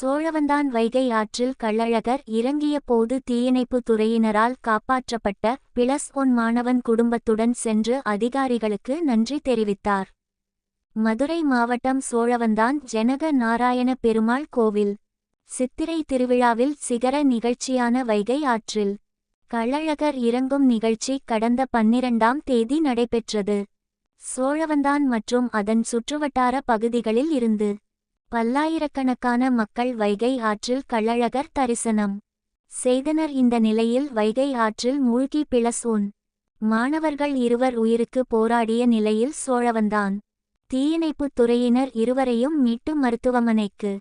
சோழவந்தான் வைகை ஆற்றில் கள்ளழகர் இறங்கிய போது தீயணைப்புத் துறையினரால் காப்பாற்றப்பட்ட பிளஸ் ஒன் மாணவன் குடும்பத்துடன் சென்று அதிகாரிகளுக்கு நன்றி தெரிவித்தார். மதுரை மாவட்டம் சோழவந்தான் ஜனக நாராயண பெருமாள் கோவில். சித்திரை திருவிழாவில் சிகர நிகழ்ச்சியான வைகை ஆற்றில். கள்ளழகர் இறங்கும் நிகழ்ச்சி கடந்த பன்னிரண்டாம் தேதி நடைபெற்றது. சோழவந்தான் மற்றும் அதன் சுற்றுவட்டார பகுதிகளில் இருந்து பல்லாயிரக்கணக்கான மக்கள் வைகை ஆற்றில் கள்ளழகர் தரிசனம். செய்தனர் இந்த நிலையில் வைகை ஆற்றில் மூழ்கி பிளசூன். மாணவர்கள் இருவர் உயிருக்கு போராடிய நிலையில் சோழவந்தான். தீயணைப்புத் துறையினர் இருவரையும் மீட்டு மருத்துவமனைக்கு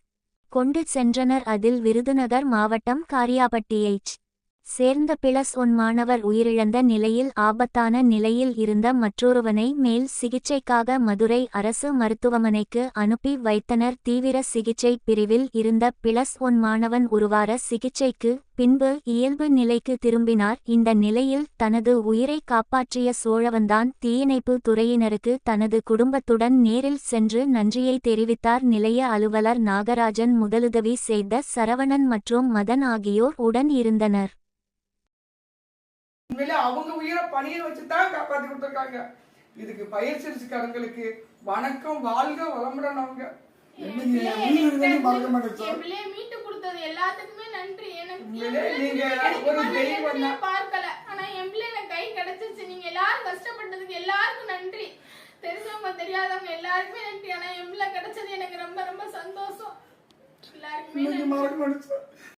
கொண்டு சென்றனர். அதில் விருதுநகர் மாவட்டம் காரியாபட்டியைச் சேர்ந்த பிளஸ் ஒன் மாணவர் உயிரிழந்த நிலையில் ஆபத்தான நிலையில் இருந்த மற்றொருவனை மேல் சிகிச்சைக்காக மதுரை அரசு மருத்துவமனைக்கு அனுப்பி வைத்தனர். தீவிர சிகிச்சை பிரிவில் இருந்த பிளஸ் ஒன் மாணவன் ஒருவார சிகிச்சைக்கு பின்பு இயல்பு நிலைக்கு திரும்பினார். இந்த நிலையில் தனது உயிரை காப்பாற்றிய சோழவன்தான் தீயணைப்பு துறையினருக்கு தனது குடும்பத்துடன் நேரில் சென்று நன்றியை தெரிவித்தார். நிலைய அலுவலர் நாகராஜன் முதலுதவி செய்த சரவணன் மற்றும் மதன் ஆகியோர் உடன் இருந்தனர். உண்மையிலே அவங்க உயிரை பணிய வச்சு தான் காப்பாத்தி கொடுத்துருக்காங்க. இதுக்கு பயிர் சிறுசுக்காரங்களுக்கு வணக்கம் வாழ்க வளமுடன் அவங்க. மீட்டு கொடுத்தது எல்லாத்துக்குமே நன்றி. எனக்கு. பார்க்கல. ஆனா எனக்கு கை கிடைச்சிச்சு நீங்க எல்லாரும் கஷ்டப்பட்டதுக்கு எல்லாருக்கும் நன்றி. தெரிஞ்சவங்க தெரியாதவங்க எல்லாருக்குமே நன்றி. ஆனா என் பிள்ளை கிடைச்சது எனக்கு ரொம்ப ரொம்ப சந்தோஷம். எல்லாருக்குமே